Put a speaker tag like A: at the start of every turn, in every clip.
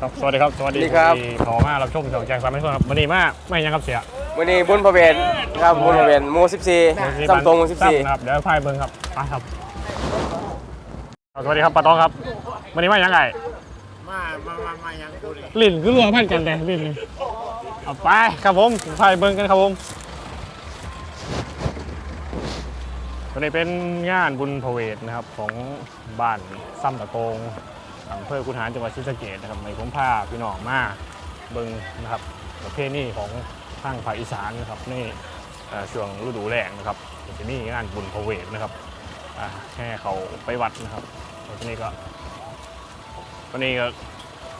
A: ครับสวัสดีครับสวัสดี
B: สวัสดีครับ
A: ที่ขอมารับชมช่องแจงสามไม่ทวนครับวันนี้มาไม่ยังครับเสีย
B: วันนี้บุญพระเวทครับบุญพระเวทหมู่14ซ้ำตรงหมู่
A: ซ้ำนะครับเดี๋ยวพายเบิ้งครับไปครับสวัสดีครับป้าตองครับวันนี้มายังไง
C: มามามามายังกูดิ
A: ลิ้นคือรัวพันกันเลยลิ้นเอาไปครับผมพายเบิ้งกันครับผมวันนี้เป็นงานบุญพระเวทนะครับของบ้านซ้ำตะโกง อำเภอคุนหารจังหวัดศรีสะเกษนะครับในผมพาพี่น้องมาเบิ้งนะครับประเพณีของทางภาคอีสานนะครับในเอ่ช่วงฤดูแล้งนะครับจะมีงานบุญพระเวทนะครับแห่เขาไปวัดนะครับวทีนี้ก็วันนี้ก็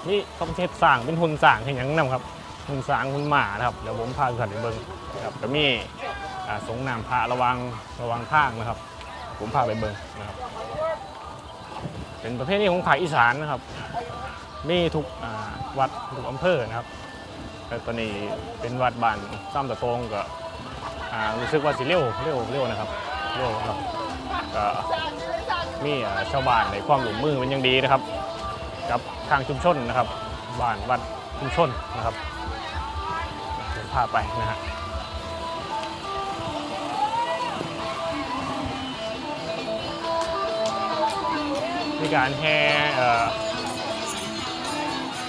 A: นี่ต้องเทศสร้างเป็นหุ่นสางให้ยังนำครับหุ่นสางหุ่นหมานะครับเดี๋ยวผมพาทุกท่านไปเบิ้งนะครับก็มีสงน้ำพระระวังระวังทางนะครับ ผมพาไปเบิ้งนะครับ เป็นประเภทนี้ของภาคอีสานนะครับ มีทุกวัดทุกอำเภอนะครับแต่ตอนนี้เป็นวัดบ้านซ้ำตะโกงก็รู้สึกว่าสิเร็วเร็วเร็วนะครับเร็วครับก็มีชาวบ้านในความหลุมมือเป็นอย่างดีนะครับ กับทางชุมชนนะครับบ้านวัดชุมชนนะครับพาไปนะฮะ มีการแห่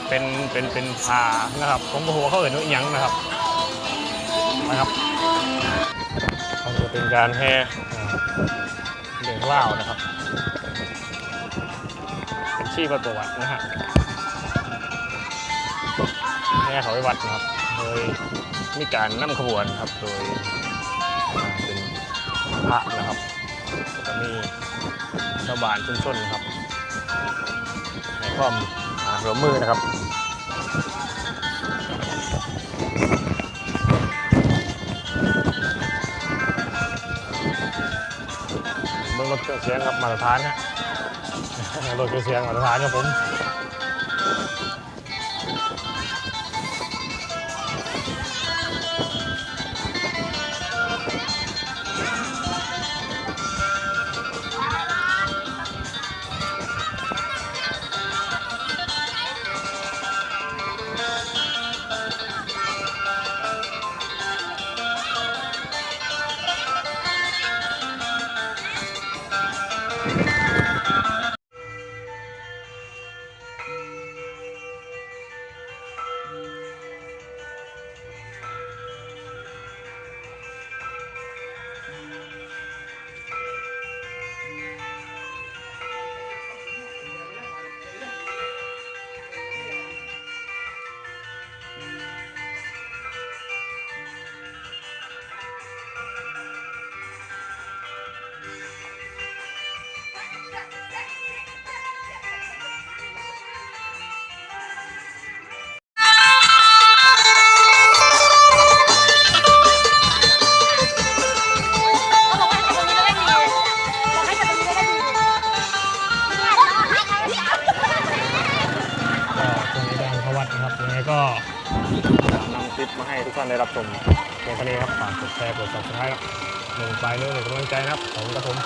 A: เป็นเป็นเป็นพานะครับผมก็หัวเขาเอ่ยว่าอิหยังนะครับนะครับจะเป็นการแห่เอ่อเรื่องเล่านะครับเป็นชีพประวัตินะฮะแห่เขาไปวัดนะครับโดยมีการนำขบวนครับโดยเป็นพระนะครับแล้วก็มีชาวบ้านชุมชนนะครับ ให้ความอ่าร่วมมือนะครับเบื้องรถเครื่องเสียงครับมาตรฐานนะรถเครื่องเสียงมาตรฐานครับผม
D: เขากนะ
A: ครับยังไงก็นำคลิปมาให้ทุกท่านได้รับชมในทะเลครับฝากกดแชร์กด subscribe ครับหนึ่งไปเรื่อยๆกำลังใจนะครับขอบรับผม